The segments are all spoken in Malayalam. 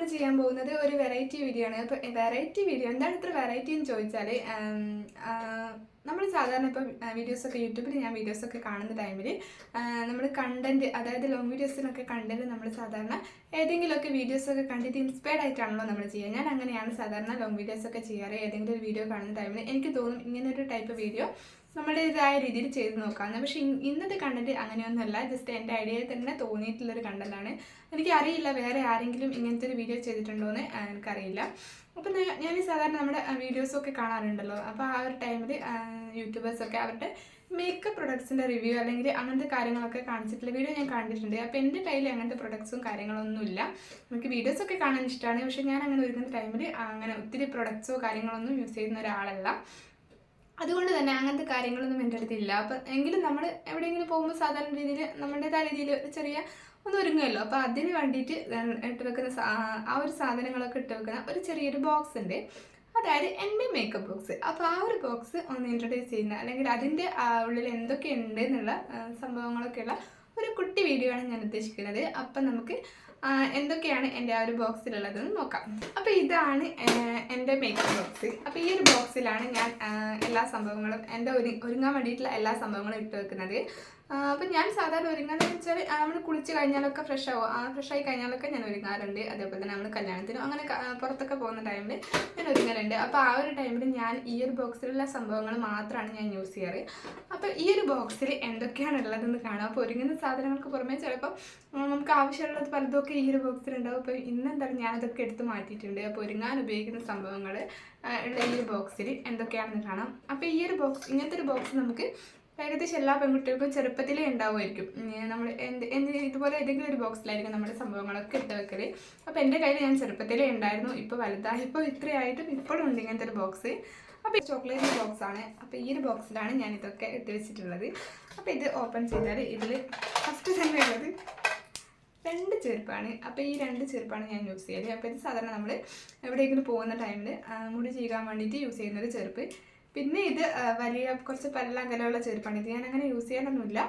നമ്മൾ ചെയ്യാൻ പോകുന്നത് ഒരു വെറൈറ്റി വീഡിയോ ആണ്. അപ്പോൾ വെറൈറ്റി വീഡിയോ എന്താണ് ഇത്ര വെറൈറ്റി എന്ന് ചോദിച്ചാൽ നമ്മൾ സാധാരണ ഇപ്പോൾ വീഡിയോസൊക്കെ യൂട്യൂബിൽ ഞാൻ വീഡിയോസൊക്കെ കാണുന്ന ടൈമിൽ നമ്മൾ കണ്ടന്റ് അതായത് ലോങ് വീഡിയോസിനൊക്കെ കണ്ടന്റ് നമ്മൾ സാധാരണ ഏതെങ്കിലുമൊക്കെ വീഡിയോസൊക്കെ കണ്ടിട്ട് ഇൻസ്പയർഡ് ആയിട്ടാണല്ലോ നമ്മൾ ചെയ്യുക. ഞാൻ അങ്ങനെയാണ് സാധാരണ ലോങ് വീഡിയോസൊക്കെ ചെയ്യാറ്. ഏതെങ്കിലും ഒരു വീഡിയോ കാണുന്ന ടൈമിൽ എനിക്ക് തോന്നും ഇങ്ങനൊരു ടൈപ്പ് വീഡിയോ നമ്മുടേതായ രീതിയിൽ ചെയ്ത് നോക്കാമെന്ന് പക്ഷേ ഇന്നത്തെ കണ്ടന്റ് അങ്ങനെയൊന്നുമല്ല. ജസ്റ്റ് എന്റെ ഐഡിയയിൽ തന്നെ തോന്നിയിട്ടുള്ളൊരു കണ്ടന്റാണ്. എനിക്ക് അറിയില്ല വേറെ ആരെങ്കിലും ഇങ്ങനത്തെ ഒരു വീഡിയോ ചെയ്തിട്ടുണ്ടോ എന്ന് എനിക്കറിയില്ല. അപ്പം ഞാൻ സാധാരണ നമ്മുടെ വീഡിയോസൊക്കെ കാണാറുണ്ടല്ലോ. അപ്പോൾ ആ ഒരു ടൈമിൽ യൂട്യൂബേഴ്സൊക്കെ അവരുടെ മേക്കപ്പ് പ്രൊഡക്ട്സിന്റെ റിവ്യൂ അല്ലെങ്കിൽ അങ്ങനത്തെ കാര്യങ്ങളൊക്കെ കാണിച്ചിട്ടുള്ള വീഡിയോ ഞാൻ കണ്ടിട്ടുണ്ട്. അപ്പോൾ എന്റെ കയ്യിൽ അങ്ങനത്തെ പ്രൊഡക്ട്സും കാര്യങ്ങളൊന്നുമില്ല. നമുക്ക് വീഡിയോസൊക്കെ കാണാൻ ഇഷ്ടമാണ് പക്ഷേ ഞാൻ അങ്ങനെ ഒരുക്കുന്ന ടൈമിൽ അങ്ങനെ ഒത്തിരി പ്രൊഡക്ട്സോ കാര്യങ്ങളൊന്നും യൂസ് ചെയ്യുന്ന ഒരാളല്ല. അതുകൊണ്ട് തന്നെ അങ്ങനത്തെ കാര്യങ്ങളൊന്നും എന്റെ അടുത്തില്ല അപ്പം എങ്കിലും നമ്മൾ എവിടെയെങ്കിലും പോകുമ്പോൾ സാധാരണ രീതിയിൽ നമ്മുടേതായ രീതിയിൽ ചെറിയ ഒന്ന് ഒരുങ്ങുമല്ലോ അപ്പോൾ അതിന് വേണ്ടിയിട്ട് ഇട്ട് വെക്കുന്ന ആ ഒരു സാധനങ്ങളൊക്കെ ഇട്ട് വെക്കുന്ന ഒരു ചെറിയൊരു ബോക്സ് ഉണ്ട്. അതായത് എന്റെ മേക്കപ്പ് ബോക്സ് അപ്പോൾ ആ ഒരു ബോക്സ് ഒന്ന് ഇൻട്രൊഡ്യൂസ് ചെയ്യുന്ന അല്ലെങ്കിൽ അതിന്റെ ഉള്ളിൽ എന്തൊക്കെ ഉണ്ട് എന്നുള്ള സംഭവങ്ങളൊക്കെയുള്ള ഒരു കുട്ടി വീഡിയോ ആണ് ഞാൻ ഉദ്ദേശിക്കുന്നത്. അപ്പം നമുക്ക് എന്തൊക്കെയാണ് എന്റെ ആ ഒരു ബോക്സിലുള്ളതെന്ന് നോക്കാം. അപ്പോൾ ഇതാണ് എന്റെ മേക്കപ്പ് ബോക്സ് അപ്പോൾ ഈ ഒരു ബോക്സിലാണ് ഞാൻ എല്ലാ സംഭവങ്ങളും എന്റെ ഒരു ഒരുങ്ങാൻ വേണ്ടിയിട്ടുള്ള എല്ലാ സംഭവങ്ങളും ഇട്ട് വെക്കുന്നത്. അപ്പം ഞാൻ സാധാരണ ഒരുങ്ങാന്ന് വെച്ചാൽ നമ്മൾ കുളിച്ച് കഴിഞ്ഞാലൊക്കെ ഫ്രഷ് ആവും. ആ ഫ്രഷ് ആയി കഴിഞ്ഞാലൊക്കെ ഞാൻ ഒരുങ്ങാറുണ്ട്. അതേപോലെ തന്നെ നമ്മൾ കല്യാണത്തിനും അങ്ങനെ പുറത്തൊക്കെ പോകുന്ന ടൈമിൽ ഞാൻ ഒരുങ്ങലുണ്ട്. അപ്പോൾ ആ ഒരു ടൈമിൽ ഞാൻ ഈ ഒരു ബോക്സിലുള്ള സംഭവങ്ങൾ മാത്രമാണ് ഞാൻ യൂസ് ചെയ്യാറ്. അപ്പോൾ ഈ ഒരു ബോക്സിൽ എന്തൊക്കെയാണ് ഉള്ളതെന്ന് കാണാം. അപ്പോൾ ഒരുങ്ങുന്ന സാധനങ്ങൾക്ക് പുറമേ ചിലപ്പോൾ നമുക്ക് ആവശ്യമുള്ളത് പലതൊക്കെ ഈ ഒരു ബോക്സിലുണ്ടാവും അപ്പോൾ ഇന്നെന്തായാലും ഞാനതൊക്കെ എടുത്ത് മാറ്റിയിട്ടുണ്ട്. അപ്പോൾ ഒരുങ്ങാൻ ഉപയോഗിക്കുന്ന സംഭവങ്ങൾ ഉള്ള ഈ ഒരു ബോക്സിൽ എന്തൊക്കെയാണെന്ന് കാണാം. അപ്പോൾ ഈ ഒരു ബോക്സ് ഇങ്ങനത്തെ ഒരു ബോക്സ് നമുക്ക് ഏകദേശം എല്ലാ പെൺകുട്ടികൾക്കും ചെറുപ്പത്തിലേ ഉണ്ടാവുമായിരിക്കും. നമ്മൾ എന്ത് എന്ത് ഇതുപോലെ ഏതെങ്കിലും ഒരു ബോക്സിലായിരിക്കും നമ്മുടെ സംഭവങ്ങളൊക്കെ ഇട്ട് വെക്കൽ അപ്പോൾ എന്റെ കയ്യിൽ ഞാൻ ചെറുപ്പത്തിലേ ഉണ്ടായിരുന്നു. ഇപ്പോൾ വലുതായി ഇപ്പോൾ ഇത്രയായിട്ടും ഇപ്പോഴും ഉണ്ട് ഇങ്ങനത്തെ ഒരു ബോക്സ്. അപ്പോൾ ഈ ചോക്ലേറ്റ് ബോക്സ് ആണ്. അപ്പോൾ ഈ ഒരു ബോക്സിലാണ് ഞാൻ ഇതൊക്കെ ഇട്ട് വെച്ചിട്ടുള്ളത്. അപ്പോൾ ഇത് ഓപ്പൺ ചെയ്താൽ ഇതിൽ ഫസ്റ്റ് തന്നെ ഉള്ളത് രണ്ട് ചെരുപ്പാണ്. അപ്പോൾ ഈ രണ്ട് ചെരുപ്പാണ് ഞാൻ യൂസ് ചെയ്യൽ. അപ്പോൾ ഇത് സാധാരണ നമ്മൾ എവിടെയെങ്കിലും പോകുന്ന ടൈമിൽ മുടി ചെയ്യാൻ വേണ്ടിയിട്ട് യൂസ് ചെയ്യുന്ന ഒരു ചെരുപ്പ്. പിന്നെ ഇത് വലിയ കുറച്ച് പല്ല അങ്ങനെയുള്ള ചെരുപ്പാണ്. ഇത് ഞാൻ അങ്ങനെ യൂസ് ചെയ്യാനൊന്നുമില്ല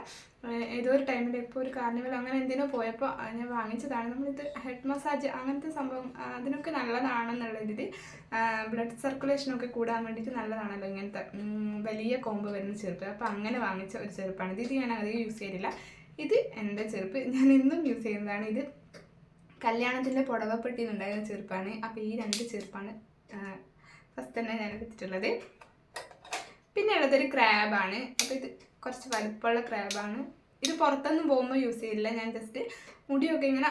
ഏതോ ഒരു ടൈമിൽ ഇപ്പോൾ ഒരു കാർണിവൽ അങ്ങനെ എന്തിനോ പോയപ്പോൾ ഞാൻ വാങ്ങിച്ചതാണ്. നമ്മളിത് ഹെഡ് മസാജ് അങ്ങനത്തെ സംഭവം അതിനൊക്കെ നല്ലതാണെന്നുള്ള ഇതിൽ ബ്ലഡ് സർക്കുലേഷനൊക്കെ കൂടാൻ വേണ്ടിയിട്ട് നല്ലതാണല്ലോ ഇങ്ങനത്തെ വലിയ കോമ്പ് വരുന്ന ചെരുപ്പ്. അപ്പോൾ അങ്ങനെ വാങ്ങിച്ച ഒരു ചെരുപ്പാണ്. ഇത് ഞാൻ അധികം യൂസ് ചെയ്തില്ല. ഇത് എന്റെ ചെരുപ്പ്. ഞാൻ ഇന്നും യൂസ് ചെയ്യുന്നതാണ്. ഇത് കല്യാണത്തിന്റെ പുടവപ്പെട്ടി ഉണ്ടായിരുന്ന ചെരുപ്പാണ്. അപ്പോൾ ഈ രണ്ട് ചെരുപ്പാണ് ഫസ്റ്റ് തന്നെ ഞാൻ എടുത്തിട്ടുള്ളത് പിന്നെ ഉള്ളതൊരു ക്രാബാണ്. അപ്പോൾ ഇത് കുറച്ച് വലുപ്പമുള്ള ക്രാബാണ്. ഇത് പുറത്തൊന്നും പോകുമ്പോൾ യൂസ് ചെയ്യില്ല ഞാൻ ജസ്റ്റ് മുടിയൊക്കെ ഇങ്ങനെ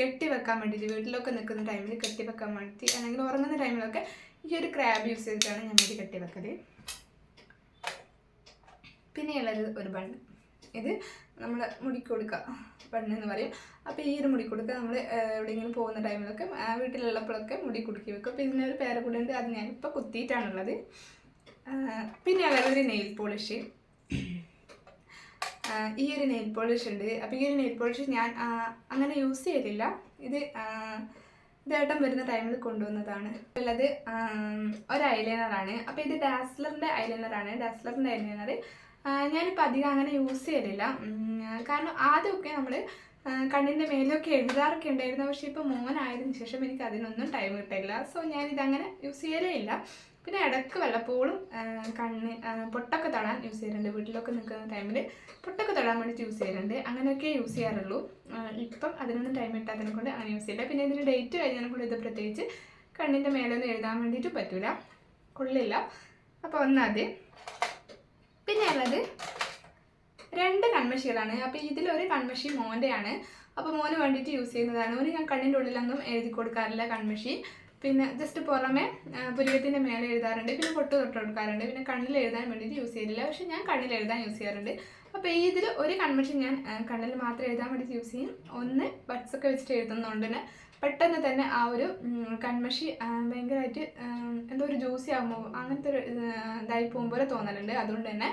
കെട്ടി വെക്കാൻ വേണ്ടിയിട്ട് വീട്ടിലൊക്കെ നിൽക്കുന്ന ടൈമിൽ കെട്ടി വെക്കാൻ വേണ്ടിയിട്ട് അല്ലെങ്കിൽ ഉറങ്ങുന്ന ടൈമിലൊക്കെ ഈ ഒരു ക്രാബ് യൂസ് ചെയ്തിട്ടാണ് ഞാൻ മുടി കെട്ടി വെക്കൽ പിന്നെയുള്ളത് ഒരു ബണ്ണ്. ഇത് നമ്മൾ മുടിക്ക് കൊടുക്കുക ബണ്ണ് എന്ന് പറയും. അപ്പോൾ ഈ ഒരു മുടി നമ്മൾ എവിടെയെങ്കിലും പോകുന്ന ടൈമിലൊക്കെ വീട്ടിലുള്ളപ്പോഴൊക്കെ മുടി കുടുക്കി വെക്കും. അപ്പോൾ ഇതിനൊരു പേര കൂടെ ഉണ്ട് അത് ഞാനിപ്പോൾ കുത്തിയിട്ടാണുള്ളത്. പിന്നെ ഒരു നെയിൽ പോളിഷ് ഈ ഒരു നെയിൽ പോളിഷ് ഉണ്ട്. അപ്പോൾ ഈ ഒരു നെയിൽ പോളിഷ് ഞാൻ അങ്ങനെ യൂസ് ചെയ്തില്ല. ഇത് ഇതേട്ടം വരുന്ന ടൈമിൽ കൊണ്ടുവന്നതാണ്. ഉള്ളത് ഒരു ഐലൈനറാണ് അപ്പോൾ ഇത് ഡാസ്ലറിന്റെ ഐലൈനറാണ് ഡാസ്ലറിന്റെ ഐലൈനർ ഞാനിപ്പോൾ അധികം അങ്ങനെ യൂസ് ചെയ്തില്ല. കാരണം ആദ്യമൊക്കെ നമ്മൾ കണ്ണിന്റെ മേലൊക്കെ എഴുതാറൊക്കെ ഉണ്ടായിരുന്നു. പക്ഷേ ഇപ്പോൾ മോനായതിനു ശേഷം എനിക്ക് അതിനൊന്നും ടൈം കിട്ടില്ല സോ ഞാനിതങ്ങനെ യൂസ് ചെയ്യലേ ഇല്ല. പിന്നെ ഇടയ്ക്ക് വല്ലപ്പോഴും കണ്ണ് പൊട്ടൊക്കെ തൊടാൻ യൂസ് ചെയ്യാറുണ്ട്. വീട്ടിലൊക്കെ നിൽക്കുന്ന ടൈമിൽ പൊട്ടൊക്കെ തൊടാൻ വേണ്ടിയിട്ട് യൂസ് ചെയ്യാറുണ്ട്. അങ്ങനെയൊക്കെ യൂസ് ചെയ്യാറുള്ളൂ. ഇപ്പം അതിനൊന്നും ടൈം കിട്ടാത്തതിനെ കൊണ്ട് അങ്ങനെ യൂസ് ചെയ്യില്ല. പിന്നെ ഇതിന് ഡേറ്റ് കഴിഞ്ഞതിനെ കൊണ്ട് ഇത് പ്രത്യേകിച്ച് കണ്ണിന്റെ മേലൊന്നും എഴുതാൻ വേണ്ടിയിട്ട് പറ്റില്ല കൊള്ളില്ല. അപ്പോൾ ഒന്നാതെ പിന്നെ ഉള്ളത് രണ്ട് കൺമഷികളാണ്. അപ്പോൾ ഇതിലൊരു കൺമഷി മോന്റെയാണ്. അപ്പോൾ മോന് വേണ്ടിയിട്ട് യൂസ് ചെയ്യുന്നതാണ്. ഒരു ഞാൻ കണ്ണിന്റെ ഉള്ളിലൊന്നും എഴുതി കൊടുക്കാറില്ല കൺമഷി. പിന്നെ ജസ്റ്റ് പുറമെ പുരികത്തിന്റെ മേലെ എഴുതാറുണ്ട്. പിന്നെ പൊട്ട് തൊട്ട് കൊടുക്കാറുണ്ട് പിന്നെ കണ്ണിൽ എഴുതാൻ വേണ്ടിയിട്ട് യൂസ് ചെയ്തില്ല പക്ഷെ ഞാൻ കണ്ണിൽ എഴുതാൻ യൂസ് ചെയ്യാറുണ്ട്. അപ്പോൾ ഈ ഇതിൽ ഒരു കൺവെൻഷൻ ഞാൻ കണ്ണിൽ മാത്രം എഴുതാൻ വേണ്ടിയിട്ട് യൂസ് ചെയ്യും. ഒന്ന് ബഡ്സ് ഒക്കെ വെച്ചിട്ട് എഴുതുന്നതുകൊണ്ട് തന്നെ പെട്ടെന്ന് തന്നെ ആ ഒരു കൺമഷി ഭയങ്കരമായിട്ട് എന്തോ ഒരു ജ്യൂസി ആകുമ്പോൾ അങ്ങനത്തെ ഒരു ഇതായി പോകും പോലെ തോന്നലുണ്ട്. അതുകൊണ്ട് തന്നെ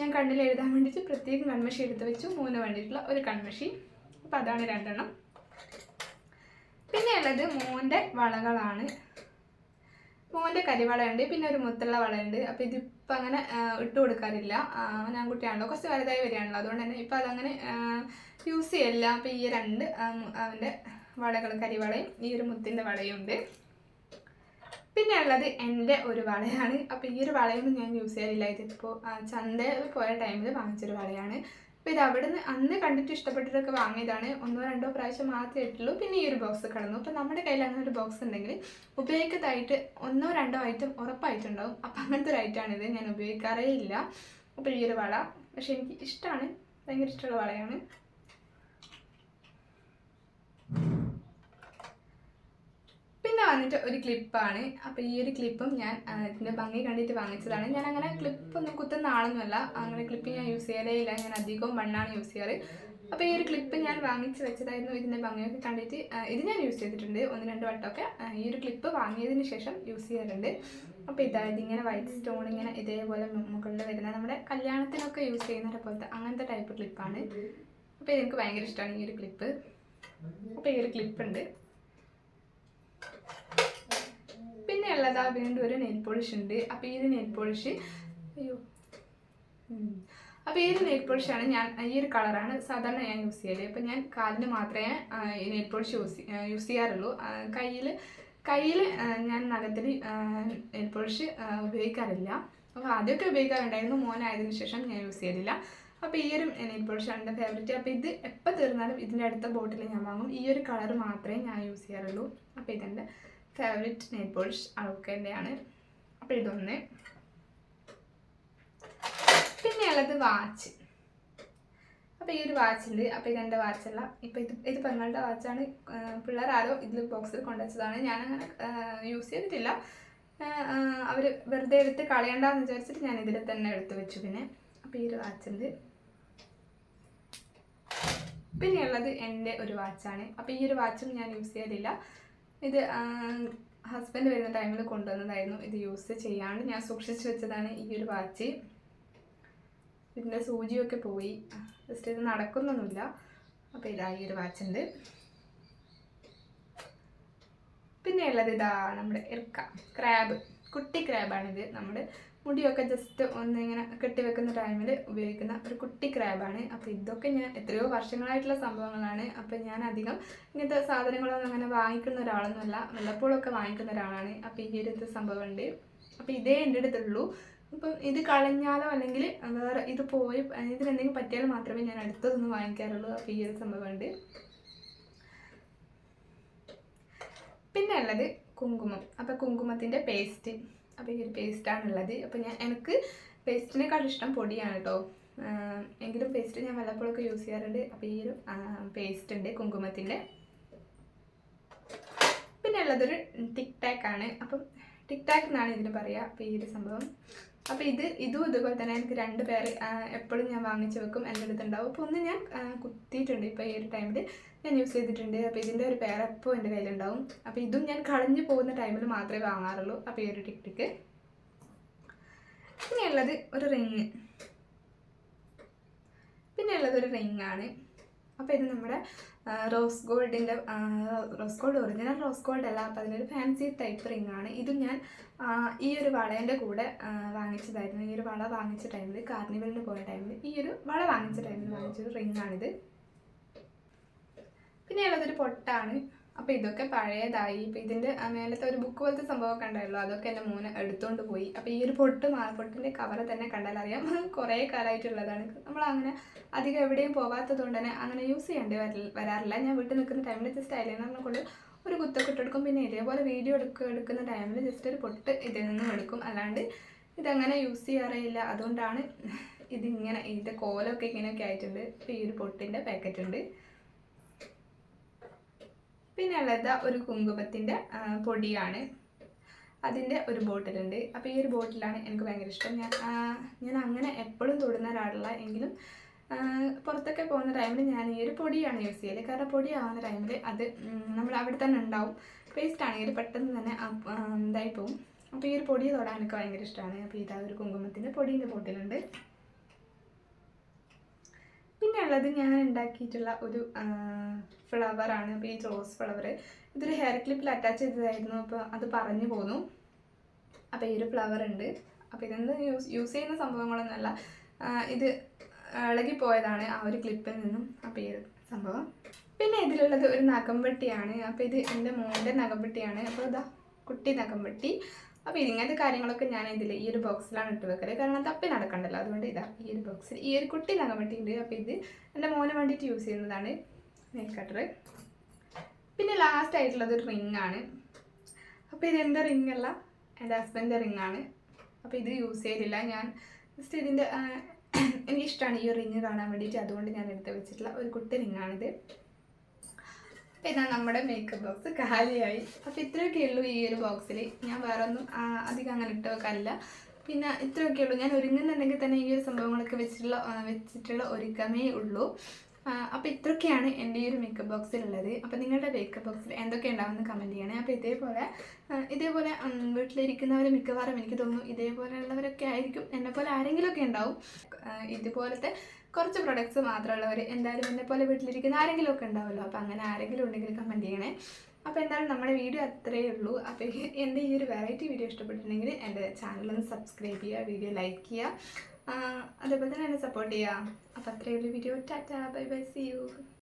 ഞാൻ കണ്ണിൽ എഴുതാൻ വേണ്ടിയിട്ട് പ്രത്യേകം കൺമഷി എടുത്ത് വെച്ചു. മൂന്ന് വേണ്ടിയിട്ടുള്ള ഒരു കൺമഷി. അപ്പോൾ അതാണ് രണ്ടെണ്ണം. പിന്നെ ഉള്ളത് മോന്റെ വളകളാണ്. മോന്റെ കരിവളയുണ്ട് പിന്നെ ഒരു മുത്തുള്ള വളയുണ്ട്. അപ്പോൾ ഇതിപ്പോൾ അങ്ങനെ ഇട്ട് കൊടുക്കാറില്ല. ഞാൻ കുട്ടിയാണല്ലോ ആൺകുട്ടിയാണല്ലോ. കുറച്ച് വലുതായി വരികയാണല്ലോ. അതുകൊണ്ട് തന്നെ ഇപ്പോൾ അതങ്ങനെ യൂസ് ചെയ്യല്ല. അപ്പോൾ ഈ രണ്ട് അവന്റെ വളകൾ കരിവളയും ഈ ഒരു മുത്തിന്റെ വളയും ഉണ്ട്. പിന്നെ ഉള്ളത് എന്റെ ഒരു വളയാണ്. അപ്പോൾ ഈ ഒരു വളയൊന്നും ഞാൻ യൂസ് ചെയ്യാറില്ല. ഇതിപ്പോൾ ചന്തയിൽ പോയ ടൈമിൽ വാങ്ങിച്ചൊരു വളയാണ്. അപ്പോൾ ഇത് അവിടെ നിന്ന് അന്ന് കണ്ടിട്ട് ഇഷ്ടപ്പെട്ടിട്ടൊക്കെ വാങ്ങിയതാണ്. ഒന്നോ രണ്ടോ പ്രാവശ്യം മാത്രമേ ഇട്ടുള്ളൂ പിന്നെ ഈ ഒരു ബോക്സ് കടന്നു. അപ്പോൾ നമ്മുടെ കയ്യിൽ അങ്ങനെ ഒരു ബോക്സ് ഉണ്ടെങ്കിൽ ഉപയോഗിക്കത്തായിട്ട് ഒന്നോ രണ്ടോ ഐറ്റം ഉറപ്പായിട്ടുണ്ടാവും. അപ്പോൾ അങ്ങനത്തെ ഒരു ഐറ്റമാണിത് ഞാൻ ഉപയോഗിക്കാറേ ഇല്ല. അപ്പോൾ ഈ ഒരു വള. പക്ഷെ എനിക്ക് ഇഷ്ടമാണ് ഭയങ്കര ഇഷ്ടമുള്ള വളയാണ്. വന്നിട്ട് ഒരു ക്ലിപ്പാണ് അപ്പോൾ ഈ ഒരു ക്ലിപ്പും ഞാൻ ഇതിന്റെ ഭംഗി കണ്ടിട്ട് വാങ്ങിച്ചതാണ്. ഞാൻ അങ്ങനെ ക്ലിപ്പ് ഒന്നും കുത്തുന്ന ആളൊന്നുമല്ല. അങ്ങനെ ക്ലിപ്പ് ഞാൻ യൂസ് ചെയ്യാറേ ഇല്ല. ഞാൻ അധികവും മണ്ണാണ് യൂസ് ചെയ്യാറ്. അപ്പോൾ ഈ ഒരു ക്ലിപ്പ് ഞാൻ വാങ്ങിച്ച് വെച്ചതായിരുന്നു. ഇതിന്റെ ഭംഗിയൊക്കെ കണ്ടിട്ട് ഇത് ഞാൻ യൂസ് ചെയ്തിട്ടുണ്ട്. ഒന്ന് രണ്ട് വട്ടമൊക്കെ ഈ ഒരു ക്ലിപ്പ് വാങ്ങിയതിന് ശേഷം യൂസ് ചെയ്യാറുണ്ട്. അപ്പോൾ ഇതായത് ഇങ്ങനെ വൈറ്റ് സ്റ്റോൺ ഇങ്ങനെ ഇതേപോലെ മുകളിൽ വരുന്ന നമ്മുടെ കല്യാണത്തിനൊക്കെ യൂസ് ചെയ്യുന്ന പോലത്തെ അങ്ങനത്തെ ടൈപ്പ് ക്ലിപ്പാണ് അപ്പോൾ എനിക്ക് ഭയങ്കര ഇഷ്ടമാണ് ഈ ഒരു ക്ലിപ്പ് അപ്പോൾ ഈ ഒരു ക്ലിപ്പ് ഉണ്ട്. പിന്നെ ഉള്ളതാ വീണ്ടും ഒരു നെയിൽ പോളിഷ് ഉണ്ട്. അപ്പോൾ ഈ ഒരു നെയിൽ പോളിഷ് അയ്യോ. അപ്പോൾ ഈ ഒരു നെയിൽ പോളിഷാണ് ഞാൻ ഈ ഒരു കളറാണ് സാധാരണ ഞാൻ യൂസ് ചെയ്യൽ. അപ്പോൾ ഞാൻ കാലിന് മാത്രമേ ഈ നെയിൽ പോളിഷ് യൂസ് യൂസ് ചെയ്യാറുള്ളൂ. കയ്യിൽ കയ്യിൽ ഞാൻ നഖത്തിൽ നെയിൽ പോളിഷ് ഉപയോഗിക്കാറില്ല. അപ്പോൾ ആദ്യമൊക്കെ ഉപയോഗിക്കാറുണ്ടായിരുന്നു. മോനായതിനു ശേഷം ഞാൻ യൂസ് ചെയ്യലില്ല അപ്പോൾ ഈ ഒരു നെയിൽ പോളിഷാണ് എന്റെ ഫേവറേറ്റ് അപ്പോൾ ഇത് എപ്പോൾ തീർന്നാലും ഇതിന്റെ അടുത്ത ബോട്ടിൽ ഞാൻ വാങ്ങും. ഈ ഒരു കളർ മാത്രമേ ഞാൻ യൂസ് ചെയ്യാറുള്ളൂ. അപ്പോൾ ഇതെന്റെ ഫേവറേറ്റ് നെയിൽ പോളിഷ് അളക്കേന്റെയാണ് അപ്പോൾ ഇതൊന്ന് പിന്നെയുള്ളത് വാച്ച് അപ്പോൾ ഈ ഒരു വാച്ചുണ്ട് അപ്പോൾ ഇതെന്റെ വാച്ചല്ല ഇപ്പോൾ ഇത് ഇത് പെങ്ങളുടെ വാച്ചാണ് പിള്ളേർ ആരോ ഇതിൽ ബോക്സിൽ കൊണ്ടുവച്ചതാണ് ഞാനങ്ങനെ യൂസ് ചെയ്തിട്ടില്ല. അവർ വെറുതെ എടുത്ത് കളയണ്ടെന്ന് വിചാരിച്ചിട്ട് ഞാൻ ഇതിൽ തന്നെ എടുത്ത് വെച്ചു പിന്നെ. അപ്പോൾ ഈ ഒരു വാച്ചുണ്ട് പിന്നെയുള്ളത് എന്റെ ഒരു വാച്ചാണ് അപ്പോൾ ഈ ഒരു വാച്ചും ഞാൻ യൂസ് ചെയ്യലില്ല. ഇത് ഹസ്ബൻഡ് വരുന്ന ടൈമിൽ കൊണ്ടുവന്നതായിരുന്നു. ഇത് യൂസ് ചെയ്യാണ്ട് ഞാൻ സൂക്ഷിച്ച് വെച്ചതാണ് ഈ ഒരു വാച്ച് ഇതിന്റെ സൂചിയൊക്കെ പോയി. ജസ്റ്റ് ഇത് നടക്കുന്നൊന്നുമില്ല. അപ്പോൾ ഇതാ ഈ ഒരു വാച്ചുണ്ട് പിന്നെ ഉള്ളത് ഇതാ നമ്മുടെ ഇർക്ക ക്രാബ് കുട്ടി ക്രാബാണിത് നമ്മുടെ മുടിയൊക്കെ ജസ്റ്റ് ഒന്നിങ്ങനെ കെട്ടിവെക്കുന്ന ടൈമിൽ ഉപയോഗിക്കുന്ന ഒരു കുട്ടി ക്രാബാണ് അപ്പോൾ ഇതൊക്കെ ഞാൻ എത്രയോ വർഷങ്ങളായിട്ടുള്ള സംഭവങ്ങളാണ്. അപ്പോൾ ഞാൻ അധികം ഇങ്ങനത്തെ സാധനങ്ങളൊന്നും അങ്ങനെ വാങ്ങിക്കുന്ന ഒരാളൊന്നുമല്ല. വല്ലപ്പോഴൊക്കെ വാങ്ങിക്കുന്ന ഒരാളാണ്. അപ്പോൾ ഈ ഒരു സംഭവമുണ്ട്. അപ്പോൾ ഇതേ എന്റെ അടുത്തുള്ളൂ. ഇപ്പം ഇത് കളഞ്ഞാലോ അല്ലെങ്കിൽ വേറെ ഇത് പോയി ഇതിനെന്തെങ്കിലും പറ്റിയാൽ മാത്രമേ ഞാൻ അടുത്തതൊന്നും വാങ്ങിക്കാറുള്ളൂ. അപ്പോൾ ഈ ഒരു സംഭവമുണ്ട്. പിന്നെ ഉള്ളത് കുങ്കുമം. അപ്പോൾ കുങ്കുമത്തിന്റെ പേസ്റ്റ് അപ്പോൾ ഈ ഒരു പേസ്റ്റാണ് ഉള്ളത് അപ്പോൾ ഞാൻ എനിക്ക് പേസ്റ്റിനെക്കാളും ഇഷ്ടം പൊടിയാണ് കേട്ടോ എങ്കിലും പേസ്റ്റ് ഞാൻ വല്ലപ്പോഴൊക്കെ യൂസ് ചെയ്യാറുണ്ട്. അപ്പോൾ ഈ ഒരു പേസ്റ്റ് ഉണ്ട് കുങ്കുമത്തിന്റെ പിന്നെ ഉള്ളതൊരു ടിക് ടാക്ക് ആണ്. അപ്പം ടിക് ടാക്ക് എന്നാണ് ഇതിന് പറയുക അപ്പോൾ ഈ ഒരു സംഭവം. അപ്പോൾ ഇത് ഇതും ഇതുപോലെ തന്നെ എനിക്ക് രണ്ട് പേര് എപ്പോഴും ഞാൻ വാങ്ങിച്ചു വെക്കും എന്റെ അടുത്തുണ്ടാവും അപ്പോൾ ഒന്ന് ഞാൻ കുത്തിയിട്ടുണ്ട് ഇപ്പോൾ ഈ ഒരു ടൈമിൽ ഞാൻ യൂസ് ചെയ്തിട്ടുണ്ട്. അപ്പോൾ ഇതിന്റെ ഒരു പേര് എപ്പോൾ എന്റെ കയ്യിലുണ്ടാവും. അപ്പോൾ ഇതും ഞാൻ കളഞ്ഞു പോകുന്ന ടൈമിൽ മാത്രമേ വാങ്ങാറുള്ളൂ. അപ്പോൾ ഈ ഒരു ടിക് ടിക്ക് പിന്നെയുള്ളത് ഒരു റിങ്. പിന്നെ ഉള്ളത് ഒരു റിങ് ആണ്. അപ്പോൾ ഇത് നമ്മുടെ റോസ് ഗോൾഡിന്റെ rose gold original rose gold അല്ല അപ്പോൾ അതിനൊരു ഫാൻസി ടൈപ്പ് റിംഗ് ആണ്. ഇത് ഞാൻ ഈ ഒരു വളേന്റെ കൂടെ വാങ്ങിച്ചതായിരുന്നു. ഈ ഒരു വള വാങ്ങിച്ച ടൈമിൽ കാർണിവലിന് പോയ ടൈമിൽ ഈ ഒരു വള വാങ്ങിച്ച ടൈമിൽ വാങ്ങിച്ചൊരു റിംഗ് ആണിത്. പിന്നെ ഉള്ളതൊരു പൊട്ടാണ്. അപ്പോൾ ഇതൊക്കെ പഴയതായി. ഇപ്പോൾ ഇതിന്റെ മേലത്തെ ഒരു ബുക്ക് പോലത്തെ സംഭവമൊക്കെ ഉണ്ടായിരുന്നു അതൊക്കെ എന്റെ മോന് എടുത്തുകൊണ്ട് പോയി. അപ്പോൾ ഈ ഒരു പൊട്ട് മാ കവറ് തന്നെ കണ്ടാൽ അറിയാം. കുറേ കാലമായിട്ടുള്ളതാണ് നമ്മൾ അങ്ങനെ അധികം എവിടെയും പോകാത്തത് കൊണ്ട് തന്നെ അങ്ങനെ യൂസ് ചെയ്യേണ്ടി വരാറില്ല. ഞാൻ വീട്ടിൽ നിൽക്കുന്ന ടൈമിൽ ജസ്റ്റ് അതിൽ കൊണ്ട് ഒരു കുത്തൊക്കെ ഇട്ടെടുക്കും പിന്നെ ഇതേപോലെ വീഡിയോ എടുക്കുക എടുക്കുന്ന ടൈമിൽ ജസ്റ്റ് ഒരു പൊട്ട് ഇതിൽ നിന്നും എടുക്കും. അല്ലാണ്ട് ഇതങ്ങനെ യൂസ് ചെയ്യാറേയില്ല അതുകൊണ്ടാണ് ഇതിങ്ങനെ ഇതിന്റെ കോലൊക്കെ ഇങ്ങനെയൊക്കെ ആയിട്ടുണ്ട്. ഈ ഒരു പൊട്ടിന്റെ പാക്കറ്റ് ഉണ്ട്. പിന്നെ ഉള്ളത് ഒരു കുങ്കുമത്തിന്റെ പൊടിയാണ്. അതിന്റെ ഒരു ബോട്ടിലുണ്ട്. അപ്പോൾ ഈ ഒരു ബോട്ടിലാണ് എനിക്ക് ഭയങ്കര ഇഷ്ടം. ഞാൻ ഞാൻ അങ്ങനെ എപ്പോഴും തൊടുന്ന ഒരാളല്ല എങ്കിലും പുറത്തൊക്കെ പോകുന്ന ടൈമിൽ ഞാൻ ഈ ഒരു പൊടിയാണ് യൂസ് ചെയ്യൽ. കാരണം പൊടി ആവുന്ന ടൈമിൽ അത് നമ്മൾ അവിടെ തന്നെ ഉണ്ടാവും. പേസ്റ്റ് ആണെങ്കിൽ പെട്ടെന്ന് തന്നെ ഇതായി പോവും. അപ്പോൾ ഈ ഒരു പൊടി തൊടാൻ എനിക്ക് ഭയങ്കര ഇഷ്ടമാണ്. അപ്പോൾ ഇതാ ഒരു കുങ്കുമത്തിന്റെ പൊടിന്റെ ബോട്ടിലുണ്ട്. പിന്നെ ഉള്ളത് ഞാൻ ഉണ്ടാക്കിയിട്ടുള്ള ഒരു ഫ്ലവറാണ് അപ്പോൾ ഈ റോസ് ഫ്ലവർ ഇതൊരു ഹെയർ ക്ലിപ്പിൽ അറ്റാച്ച് ചെയ്തതായിരുന്നു അപ്പോൾ അത് പറഞ്ഞു പോന്നു. അപ്പോൾ ഈ ഒരു ഫ്ലവർ ഉണ്ട്. അപ്പോൾ ഇതൊന്നും യൂസ് യൂസ് ചെയ്യുന്ന സംഭവങ്ങളൊന്നുമല്ല. ഇത് ഇളകി പോയതാണ് ആ ഒരു ക്ലിപ്പിൽ നിന്നും. അപ്പോൾ ഈ സംഭവം. പിന്നെ ഇതിലുള്ളത് ഒരു നഖംപെട്ടിയാണ് അപ്പോൾ ഇത് എന്റെ മോന്റെ നഖംപെട്ടിയാണ് അപ്പോൾ ഇതാ കുട്ടി നഖംപെട്ടി അപ്പോൾ ഇങ്ങനത്തെ കാര്യങ്ങളൊക്കെ ഞാൻ ഇതിൽ ഈ ഒരു ബോക്സിലാണ് ഇട്ട് വെക്കൽ. കാരണം തപ്പി നടക്കണ്ടല്ലോ. അതുകൊണ്ട് ഇതാ ഈ ഒരു ബോക്സിൽ ഈ ഒരു കുട്ടി നഖംപെട്ടി ഉണ്ട് അപ്പോൾ ഇത് എന്റെ മോനെ വേണ്ടിയിട്ട് യൂസ് ചെയ്യുന്നതാണ് നെയിൽ കട്ടർ പിന്നെ ലാസ്റ്റ് ആയിട്ടുള്ളത് ഒരു റിംഗ് ആണ്. അപ്പോൾ ഇത് എന്റെ റിംഗ് അല്ല എന്റെ ഹസ്ബൻഡിന്റെ റിംഗ് ആണ്. അപ്പോൾ ഇത് യൂസ് ചെയ്തില്ല. ഞാൻ ജസ്റ്റ് ഇതിന്റെ എനിക്കിഷ്ടമാണ് ഈ റിങ് കാണാൻ വേണ്ടിയിട്ട്. അതുകൊണ്ട് ഞാൻ എടുത്ത് വെച്ചിട്ടുള്ള ഒരു കുട്ടി റിങ്ങാണിത് ഇതാ നമ്മുടെ മേക്കപ്പ് ബോക്സ് കാലിയായി. അപ്പോൾ ഇത്രയൊക്കെ ഉള്ളൂ ഈ ഒരു ബോക്സിൽ ഞാൻ വേറെ ഒന്നും അധികം അങ്ങനെ ഇട്ട് വെക്കാറില്ല. പിന്നെ ഇത്രയൊക്കെ ഉള്ളൂ. ഞാൻ ഒരുങ്ങുന്നുണ്ടെങ്കിൽ തന്നെ ഈ ഒരു സംഭവങ്ങളൊക്കെ വെച്ചിട്ടുള്ള വെച്ചിട്ടുള്ള ഒരുക്കമേ ഉള്ളൂ. അപ്പോൾ ഇത്രയൊക്കെയാണ് എന്റെ ഈ ഒരു മേക്കപ്പ് ബോക്സിലുള്ളത് അപ്പോൾ നിങ്ങളുടെ മേക്കപ്പ് ബോക്സിൽ എന്തൊക്കെ ഉണ്ടാവുമെന്ന് കമന്റ് ചെയ്യണേ. അപ്പോൾ ഇതേപോലെ ഇതേപോലെ വീട്ടിലിരിക്കുന്നവർ മിക്കവാറും എനിക്ക് തോന്നുന്നു ഇതേപോലെയുള്ളവരൊക്കെ ആയിരിക്കും. എന്നെപ്പോലെ ആരെങ്കിലുമൊക്കെ ഉണ്ടാവും. ഇതുപോലത്തെ കുറച്ച് പ്രൊഡക്ട്സ് മാത്രമുള്ളവർ എന്തായാലും എന്നെപ്പോലെ വീട്ടിലിരിക്കുന്ന ആരെങ്കിലുമൊക്കെ ഉണ്ടാവുമല്ലോ. അപ്പോൾ അങ്ങനെ ആരെങ്കിലും ഉണ്ടെങ്കിൽ കമന്റ് ചെയ്യണേ. അപ്പോൾ എന്തായാലും നമ്മുടെ വീഡിയോ അത്രയേ ഉള്ളൂ. അപ്പോൾ എന്റെ ഈ ഒരു വെറൈറ്റി വീഡിയോ ഇഷ്ടപ്പെട്ടിട്ടുണ്ടെങ്കിൽ എന്റെ ചാനലൊന്ന് സബ്സ്ക്രൈബ് ചെയ്യുക വീഡിയോ ലൈക്ക് ചെയ്യുക. അതേപോലെ തന്നെ എന്നെ സപ്പോർട്ട് ചെയ്യുക അപ്പോൾ അത്രയുള്ള video tata bye bye see you